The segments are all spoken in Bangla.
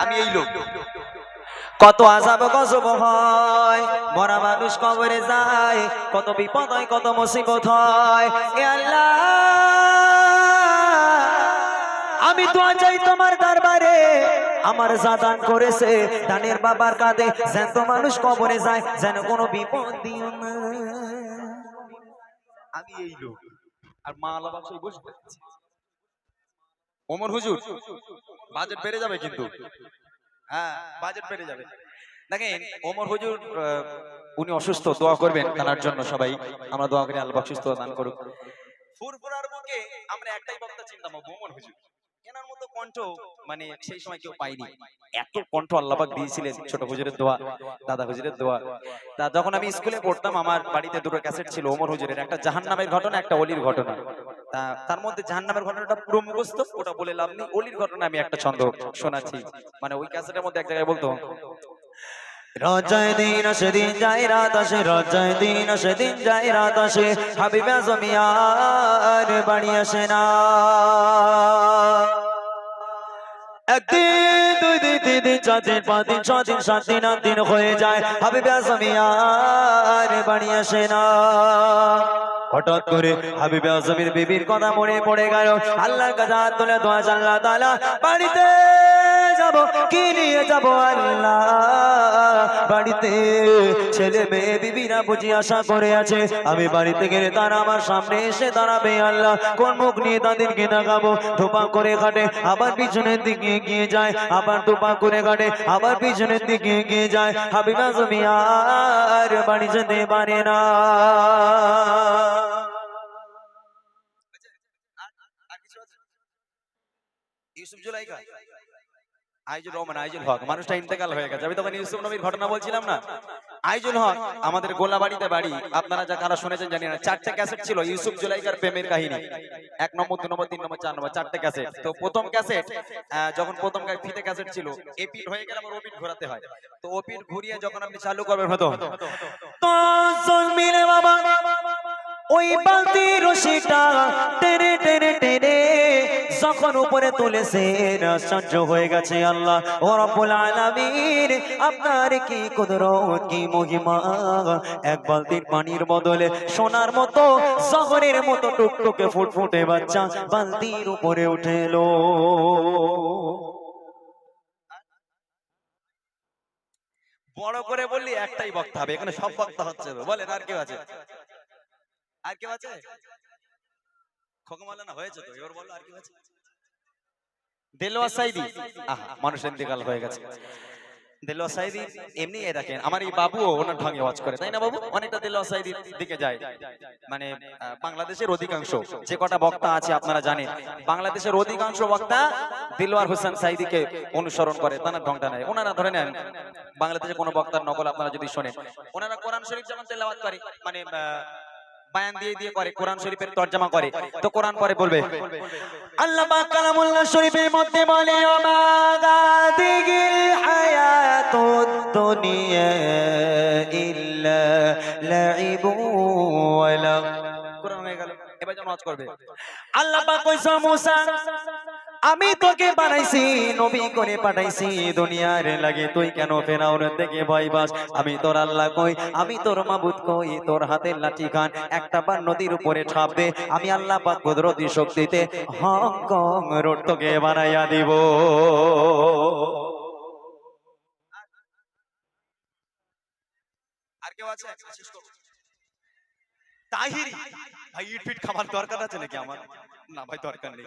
আমি এই লোক। কত আজাব, গজব হয়। মরা মানুষ কবরে যায়। কত বিপদ হয়, কত মুসিবত হয়। আমি তো চাই তোমার দরবারে। আমার জাদান করেছে, দানের বাবার কাঁধে জ্যান্ত মানুষ কবরে যায়, যেন কোনো বিপদ দিও না। আমি এই লোক। আর মা আল্লাহ বসে। ওমর হুজুর বাজেট বেড়ে যাবে কিন্তু। হ্যাঁ বাজেট বেড়ে যাবে। দেখেন ওমর হুজুর আহ, উনি অসুস্থ দোয়া করবেন তার জন্য সবাই। আমরা দোয়া করি আল্লাহ সুস্থ দান করুক। ফুরফুরার মুখে আমরা একটাই বক্তা চিন্তা ওমর হুজুর। কণ্ঠ মানে সেই সময় কেউ পাইনি এত কণ্ঠ আল্লাহবাক দিয়েছিলেন, ছোট হুজুরের দোয়া, দাদা হুজুরের দোয়া। তা যখন আমি স্কুলে পড়তাম, আমার বাড়িতে দুটো ক্যাসেট ছিল ওমর হুজুরের, একটা জাহান্নামের ঘটনা, একটা অলির ঘটনা। তার মধ্যে জাহান্নামের ঘটনাটা পুরো মুখস্থ, ওটা বলে লাভ নেই, অলির ঘটনা আমি একটা ছন্দ শোনাচ্ছি। মানে ওই ক্যাসেটের মধ্যে এক জায়গায় বলতো রজয় দিন সেদিন যাই রাত আসে রজয় দিন সেদিন যাই রাত আসে, হাবিবা জমিয়ার বাড়ি আসে না। একদিন, দুই দিন, তিন দিন, চার দিন, পাঁচ দিন ছ দিন, সাত দিন, আট দিন হয়ে যায়। হাবি ব্যাস আমি আর বাড়ি আসে না। হঠাৎ করে হাবিবে আজমির বিবির কথা মনে পড়ে গেল। আল্লাহর কাছে হাত তুলে দোয়া আল্লাহ তাআলা বাড়িতে যাব, কি নিয়ে যাব আল্লাহ? বাড়িতে ছেলে মেয়ে বিবিরা বুঝি আশা করে আছে। আমি বাড়িতে গেলে তারা আমার সামনে এসে দাঁড়াবে আল্লাহ। কোন মুখ নিয়ে তাদেরকে দেখাবো? ধোপা করে কাটে আবার পিছনের দিকে এগিয়ে যায়। আবার ধোপা করে কাটে আবার পিছনের দিকে এগিয়ে যায়। হাবিবা জমি আর বাড়ি যেতে পারে না। ইউসুফ জুলাইকা? আইজুল রহমান, আইজুল হক, মানুষটা ইন্তেকাল হয়ে গেছে। আমি তখন ইউসুফ নবীর ঘটনা বলছিলাম না? আইজুল হক, আমাদের গোলাবাড়িতে বাড়ি। আপনারা যা কারা শুনেছেন জানি না। চারটে ক্যাসেট ছিল, ইউসুফ জুলাইকার প্রেমের কাহিনী। এক নম্বর, দু নম্বর, তিন নম্বর, চার নম্বর, চারটে ক্যাসেট। তো প্রথম ক্যাসেট যখন প্রথম ফিতে ক্যাসেট ছিল এপিট হয়ে গেলে আবার ওপিট ঘোরাতে হয়। তো ওপিট ঘুরিয়ে যখন আপনি চালু করবেন, হতো। তো জন্মিরে বাবা, ওই বালতি রশিটা টেনে টেনে টেনে যখন উপরে তুলেছেন, আশ্চর্য হয়ে গেছে আল্লাহ। ও আলামিন, আপনার কি কুদরত, কি মহিমা? এক বালতির পানির বদলে সোনার মতো শহরের মতো টুকটুকে ফুটফুটে বাচ্চা বালতির উপরে উঠে এলো। বড় করে বললি, একটাই বক্তা হবে, এখানে সব বক্তা হচ্ছে। বলেন, আর কেউ আছে? আর কেউ আছে? খোকমালা না, হয়েছে তো, এবার বলো, আর কেউ আছে? দেলোয়া সাইদি? আহা মানুষ ইন্তেকাল হয়ে গেছে। দেলোয়া সাইদি এমনি দেখেন আমার এই বাবুও ওনার ঢঙ্গে ওয়াজ করে তাই না বাবু? অনেকটা দেলোয়া সাইদির দিকে যায়। মানে বাংলাদেশের অধিকাংশ যে কটা বক্তা আছে আপনারা জানেন বাংলাদেশের অধিকাংশ বক্তা দিলওয়ার হোসেন সাইদিকে অনুসরণ করে তার ঢংটা নেয়। ওনারা ধরে নেন বাংলাদেশে কোনো বক্তার নকল আপনারা যদি শোনেন ওনারা কোরআন শরীফ যেমন তেলাওয়াত করে মানে বায়ান দিয়ে দিয়ে করে কোরআন শরীফের তর্জমা করে। তো কোরআন পরে বলবে আল্লাহ পাক কালামুল্লাহ শরীফের মধ্যে বলে ও গাদিগিল হায়াতুদ দুনিয়া ইল্লা লাইবু ওয়া কোরআন হয়ে গেল। এবার যেন করবে। আল্লাহ পাক কইছে মুসা আমি তোকে বানাইছি নবী করে পাঠাইছি দুনিয়ার লাগে তুই কেন ফেরাউনের থেকে ভয় পাস? আমি তোর আল্লাহ কই আমি তোর মাবুদ কই তোর হাতের লাঠি খান একটা বার নদীর উপরে ছাপ দে আমি আল্লাহ পাক কুদরতি শক্তিতে হংকং রোড তোকে বানাইয়া দিব। আর কেউ আছে? শেষ করব। তাহিরি ভাই ইট ফিট খাবার দরকার আছে নাকি আমার? না ভাই দরকার নেই।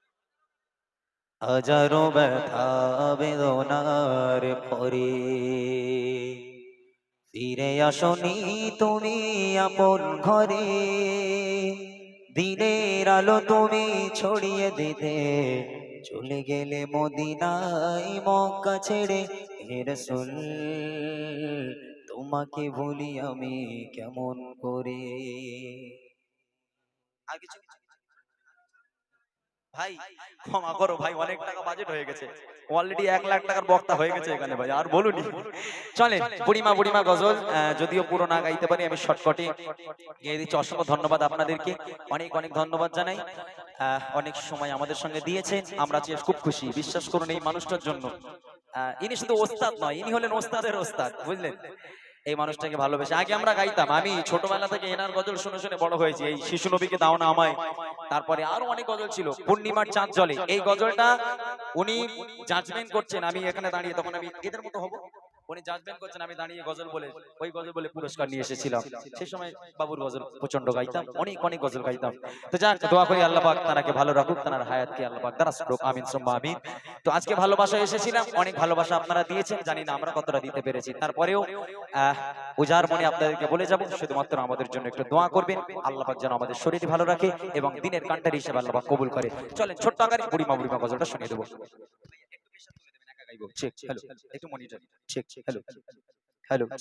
হাজারো ব্যথা বেদনার পরে ফিরে আসনি তুমি আপন ঘরে দিনের আলো তুমি ছড়িয়ে দিতে চলে গেলে মদিনাই মক্কা ছেড়ে হে রসুল তোমাকে ভুলি আমি কেমন করে কিছু ভাই ক্ষমা করো ভাই অনেক টাকা বাজেট হয়ে গেছে। অলরেডি এক লাখ টাকার বক্তা হয়ে গেছে এখানে ভাই আর বলুনি চলে বুড়িমা বুড়িমা গজল যদিও পুরো না গাইতে পারি আমি শর্টকটে। গিয়ে দিচ্ছি অসংখ্য ধন্যবাদ আপনাদেরকে। অনেক অনেক ধন্যবাদ জানাই। আহ, অনেক সময় আমাদের সঙ্গে দিয়েছেন। আমরা চেয়ে খুব খুশি। বিশ্বাস করুন এই মানুষটার জন্য। ইনি শুধু ওস্তাদ নয় ইনি হলেন ওস্তাদের ওস্তাদ বুঝলেন? এই মানুষটাকে ভালোবেসে। আগে আমরা গাইতাম আমি ছোটবেলা থেকে এনার গজল শুনে শুনে বড় হয়েছি। এই শিশু নবীকে দাও না আমায়। তারপরে আরও অনেক গজল ছিল। পূর্ণিমার চাঁদ জলে। এই গজলটা উনি জাজমেন্ট করছেন আমি এখানে দাঁড়িয়ে তখন আমি এদের মতো হব। উনি জাজমেন্ট করছেন, আমি দাঁড়িয়ে গজল বলে, ওই গজল বলে পুরস্কার নিয়ে এসেছিলাম। সেই সময় বাবুর গজল প্রচণ্ড গাইতাম, অনেক অনেক গজল গাইতাম। তো যাক, দোয়া করি আল্লাহ পাক তারাকে ভালো রাখুক তার হায়াতকে আল্লাহ পাক দারাজ করুক, আমিন, সুম্মা, আমিন। তো আজকে ভালোবাসা এসেছিলাম, অনেক ভালোবাসা আপনারা দিয়েছেন, জানি না আমরা কতটা দিতে পেরেছি। তারপরেও উজার মনে আপনাদেরকে বলে যাব, শুধুমাত্র আমাদের জন্য একটু দোয়া করবেন, আল্লাহ পাক যেন আমাদের শরীর ভালো রাখে এবং দিনের কান্টারি হিসেবে আল্লাহ পাক কবুল করে। চলেন, ছোট্ট আকারে বুড়িমা বুড়িমা গজলটা শুনিয়ে দেবো। চেক হ্যালো একটু মনিটর চেক হ্যালো হ্যালো